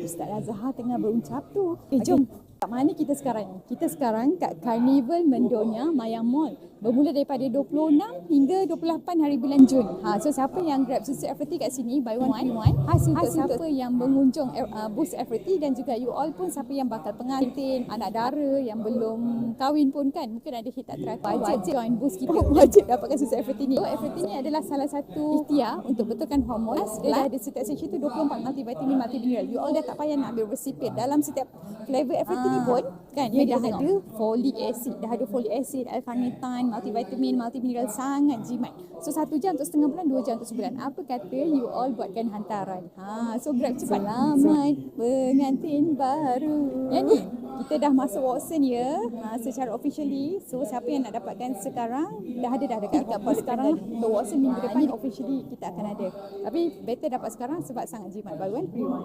Ustaz Azhar tengah berucap tu. Eh, jom. Kat mana kita sekarang? Kita sekarang kat Carnival Mendonya Maya Mall. Bermula daripada 26 hingga 28 hari bulan Jun. Ha, so siapa yang grab susu FRT kat sini by one free one. Khas untuk siapa yang mengunjung uh, bus FRT dan juga you all pun siapa yang bakal pengantin, anak dara yang belum kahwin pun kan. Mungkin ada hit tak terakhir. Wajib join bus kita. Wajib dapatkan susu FRT ni. So FRT ni adalah salah satu ikhtiar untuk betulkan hormon. Dia ada setiap section tu 24 multivitamin, multimineral. You all dah tak payah nak ambil resipit. Dalam setiap flavor FRT ni pun kan dia dah ada folic acid, dah ada folic acid, alpha-methyl, multivitamin, multimineral sangat jimat. So satu jam untuk setengah bulan, dua jam untuk sebulan. Apa kata you all buatkan hantaran. Ha, so grab cepat. Selamat pengantin baru. Yang ni kita dah masuk Watson ya ha, secara officially. So siapa yang nak dapatkan sekarang dah ada dah dekat kat pos sekarang untuk Watson minggu depan officially kita akan ada. Tapi better dapat sekarang sebab sangat jimat baru kan free one.